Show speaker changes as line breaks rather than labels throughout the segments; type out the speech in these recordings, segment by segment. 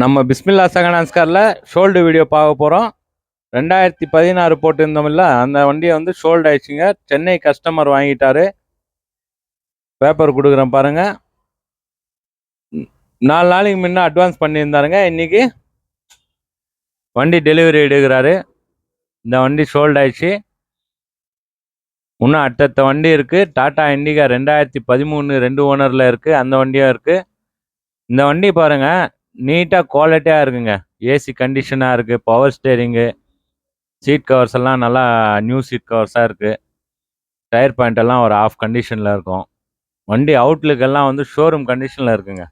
நம்ம பிஸ்மில்லா சகனான்ஸ்காரில் should video பார்க்க போகிறோம் ரெண்டாயிரத்தி பதினாறு போட்டிருந்தோம்ல அந்த வண்டியை வந்து ஷோல்டு ஆயிடுச்சுங்க. சென்னை கஸ்டமர் வாங்கிட்டாரு. பேப்பர் கொடுக்குறேன் பாருங்கள் நாலு நாளைக்கு முன்னே அட்வான்ஸ் பண்ணியிருந்தாருங்க. இன்னைக்கு வண்டி டெலிவரி எடுக்கிறாரு. இந்த வண்டி ஷோல்டு ஆயிடுச்சு. இன்னும் அடுத்தடுத்த வண்டி இருக்குது டாட்டா இண்டிகா ரெண்டாயிரத்தி பதிமூணு ரெண்டு ஓனரில் இருக்குது அந்த வண்டியும் இருக்குது இந்த வண்டி பாருங்கள் நீட்டாக குவாலிட்டியாக இருக்குங்க. ஏசி கண்டிஷனாக இருக்குது பவர் ஸ்டேரிங்கு சீட் கவர்ஸ் எல்லாம் நல்லா நியூ சீட் கவர்ஸாக இருக்குது டயர் பாயிண்ட் எல்லாம் ஒரு ஆஃப் கண்டிஷனில் இருக்கும். வண்டி அவுட்லுக் எல்லாம் வந்து ஷோரூம் கண்டிஷனில் இருக்குங்க.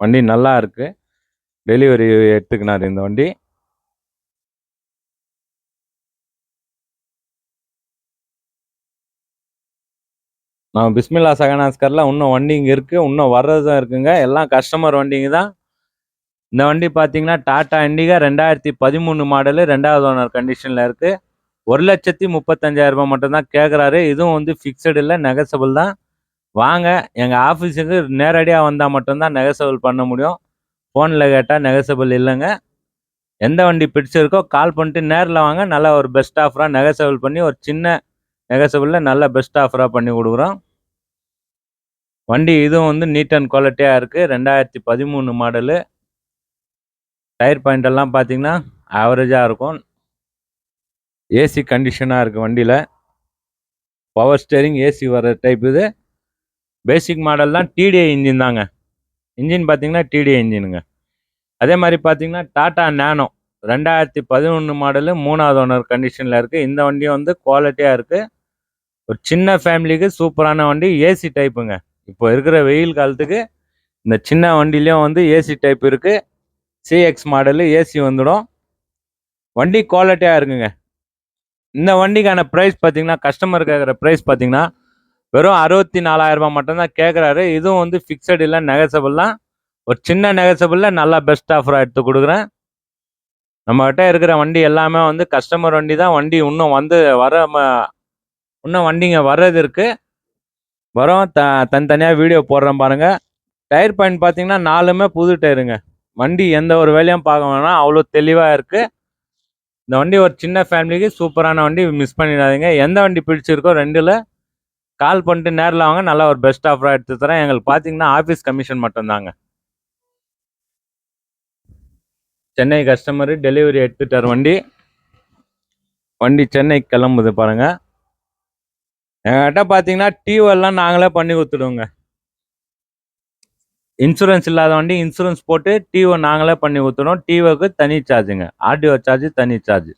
வண்டி நல்லா இருக்குது டெலிவரி எடுத்துக்கினார் இந்த வண்டி. நான் பிஸ்மில்லா சகனாஸ்கரில் இன்னும் வண்டி இங்கே இருக்குது இன்னும் வர்றது தான் இருக்குங்க. எல்லாம் கஸ்டமர் வண்டிங்க தான். இந்த வண்டி பார்த்தீங்கன்னா டாடா இண்டிகா ரெண்டாயிரத்தி பதிமூணு மாடலு ரெண்டாவது ஓனர் கண்டிஷனில் இருக்குது ஒரு லட்சத்தி முப்பத்தஞ்சாயிரம் ரூபாய் மட்டும்தான் கேட்குறாரு இதுவும் வந்து ஃபிக்ஸடு இல்லை நெகசபிள் தான். வாங்க எங்கள் ஆஃபீஸுக்கு நேரடியாக வந்தால் மட்டும்தான் நெகசபிள் பண்ண முடியும். ஃபோனில் கேட்டால் நெகசபிள் இல்லைங்க. எந்த வண்டி பிடிச்சிருக்கோ கால் பண்ணிட்டு நேரில் வாங்க. நல்லா ஒரு பெஸ்ட் ஆஃபராக நெகசபிள் பண்ணி ஒரு சின்ன நெகசபிளில் நல்ல பெஸ்ட் ஆஃபராக பண்ணி கொடுக்குறோம். வண்டி இதுவும் வந்து நீட் அண்ட் குவாலிட்டியாக இருக்குது ரெண்டாயிரத்தி பதிமூணு மாடலு. டயர் பாயிண்ட் எல்லாம் பார்த்தீங்கன்னா ஆவரேஜாக இருக்கும். ஏசி கண்டிஷனாக இருக்குது வண்டியில். பவர் ஸ்டேரிங் ஏசி வர டைப் இது. பேசிக் மாடல்லாம் டிடிஐ இன்ஜின் தாங்க. இன்ஜின் பார்த்தீங்கன்னா டிடிஐ இன்ஜினுங்க அதே மாதிரி பார்த்தீங்கன்னா டாடா நேனோ ரெண்டாயிரத்தி பதினொன்று மாடலு மூணாவது ஓனர் கண்டிஷனில் இருக்குது இந்த வண்டியும் வந்து குவாலிட்டியாக இருக்குது ஒரு சின்ன ஃபேமிலிக்கு சூப்பரான வண்டி ஏசி டைப்புங்க இப்போ இருக்கிற வெயில் காலத்துக்கு இந்த சின்ன வண்டிலையும் வந்து ஏசி டைப் இருக்குது சிஎக்ஸ் மாடலு ஏசி வந்துடும். வண்டி குவாலிட்டியாக இருக்குங்க. இந்த வண்டிக்கான ப்ரைஸ் பார்த்தீங்கன்னா கஸ்டமர் கேட்குற ப்ரைஸ் பார்த்தீங்கன்னா வெறும் அறுபத்தி நாலாயிரம் ரூபாய் மட்டும்தான் கேட்குறாரு இதுவும் வந்து ஃபிக்ஸட் இல்லை நெகசபிள்லாம் ஒரு சின்ன நெகசபிளில் நல்லா பெஸ்ட் ஆஃபராக எடுத்து கொடுக்குறேன். நம்மகிட்ட இருக்கிற வண்டி எல்லாமே வந்து கஸ்டமர் வண்டி தான் வண்டி இன்னும் வந்து வர இன்னும் வண்டிங்க வர்றது இருக்குது வரோம் த தனித்தனியாக வீடியோ போடுறேன் பாருங்கள் டயர் பாயிண்ட் பார்த்தீங்கன்னா நாலுமே புது டயருங்க. வண்டி எந்த ஒரு வேலையும் பார்க்க வேணாம். அவ்வளோ தெளிவாக இருக்குது இந்த வண்டி ஒரு சின்ன ஃபேமிலிக்கு சூப்பரான வண்டி மிஸ் பண்ணிடாதீங்க. எந்த வண்டி பிடிச்சிருக்கோ ரெண்டில் கால் பண்ணிட்டு நேரில் வாங்க. நல்லா ஒரு பெஸ்ட் ஆஃபராக எடுத்து தரேன். எங்களுக்கு பார்த்தீங்கன்னா ஆஃபீஸ் கமிஷன் மட்டும்தாங்க. சென்னை கஸ்டமரு டெலிவரி எடுத்துட்டார் வண்டி. வண்டி சென்னை கிளம்புது பாருங்கள் எங்கள்கிட்ட பார்த்தீங்கன்னா டிஓ நாங்களே பண்ணி கொடுத்துடுவோங்க. இன்சூரன்ஸ் இல்லாத வண்டி இன்சூரன்ஸ் போட்டு டிஓ நாங்களே பண்ணி கொடுத்துடுவோம் டிஓக்கு தனி சார்ஜுங்க ஆர்டிஓ சார்ஜ் தனி சார்ஜ்